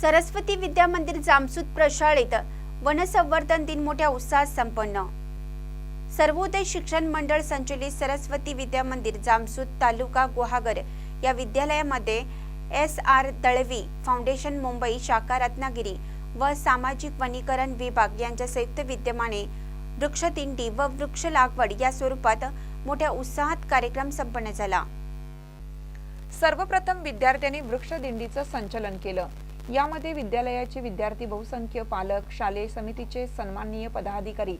सरस्वती विद्या मंदिर जामसूत प्रशाळेत वनसंवर्धन दिन मोठ्या उत्साहात संपन्न. सर्वोदय शिक्षण मंडळ संचलित सरस्वती विद्या मंदिर जामसूत तालुका गुहागर या विद्यालयामध्ये S R Dalvi foundation Mumbai शाखा रत्नागिरी व सामाजिक वनीकरण विभाग यांच्या संयुक्त विद्यमाने वृक्षदिंडी व वृक्ष लागवड या स्वरूपात मोठ्या उत्साहात कार्यक्रम संपन्न झाला. सर्वप्रथम विद्यार्थ्यांनी वृक्षदिंडीचं संचलन केलं. यामध्ये विद्यालयाचे विद्यार्थी बहुसंख्य पालक शालेय समितीचे सन्माननीय पदाधिकारी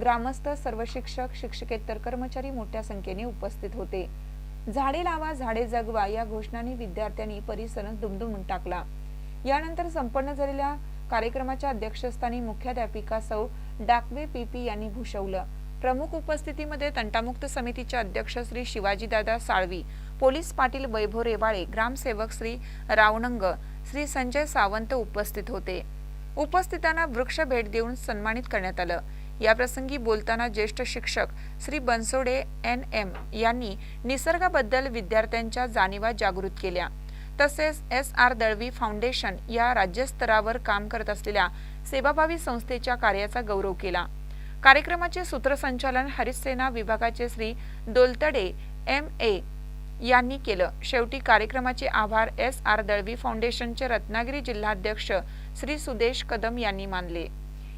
ग्रामस्थ सर्व शिक्षक शिक्षकेतर कर्मचारी मोठ्या संख्येने उपस्थित होते. झाडे लावा झाडे जगवा या घोषणांनी विद्यार्थ्यांनी परिसर दुमदुमून टाकला. यानंतर संपन्न झालेल्या कार्यक्रमाच्या अध्यक्षस्थानी मुख्याध्यापिका सौ. डाकवे पीपी यांनी भूषवलं. प्रमुख उपस्थितीमध्ये तंटामुक्त समितीचे अध्यक्ष श्री शिवाजीदादा साळवी पोलीस पाटील वैभव रेवाळे ग्रामसेवक श्री रावणंग श्री संजय सावंत उपस्थित होते. उपस्थितांना वृक्ष भेट देऊन सन्मानित करण्यात आलं. याप्रसंगी बोलताना ज्येष्ठ शिक्षक श्री बनसोडे एन एम यांनी निसर्गाबद्दल विद्यार्थ्यांच्या जाणीवा जागृत केल्या. तसेच एस आर दळवी फाउंडेशन या राज्यस्तरावर काम करत असलेल्या सेवाभावी संस्थेच्या कार्याचा गौरव केला. कार्यक्रमाचे सूत्रसंचालन हरिसेना विभागाचे श्री दोलतडे एम ए यांनी केलं. शेवटी कार्यक्रमाचे आभार एस. आर. दळवी फाउंडेशनचे रत्नागिरी जिल्हाध्यक्ष श्री सुदेश कदम यांनी मानले.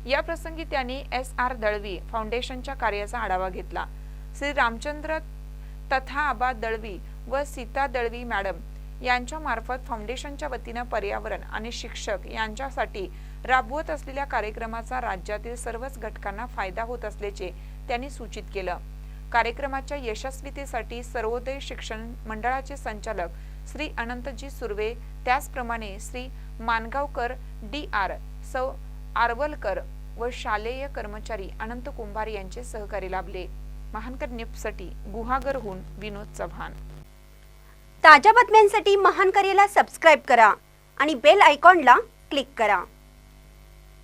या प्रसंगी त्यांनी एस. आर. दळवी फाउंडेशनच्या कार्याचा आढावा घेतला. श्री रामचंद्र तथा आबा दळवी व सीता दळवी मॅडम यांच्या मार्फत फाउंडेशनच्या वतीनं पर्यावरण आणि शिक्षक यांच्यासाठी राबवत असलेल्या कार्यक्रमाचा राज्यातील सर्वच घटकांना फायदा होत असल्याचे त्यांनी सूचित केलं. कार्यक्रमाच्या यशस्वीतेसाठी सर्वोदय शिक्षण मंडळाचे संचालक श्री अनंतजी सुर्वे त्याचप्रमाणे श्री मानगावकर डी आर सौ. आरवलकर व शालेय कर्मचारी अनंत कुंभार यांचे सहकारी लाभले. महानकर निपसाठी गुहागरहून विनोद चव्हाण. ताज्या बातम्यांसाठी महानकरेला सबस्क्राईब करा आणि बेल आयकॉनला क्लिक करा.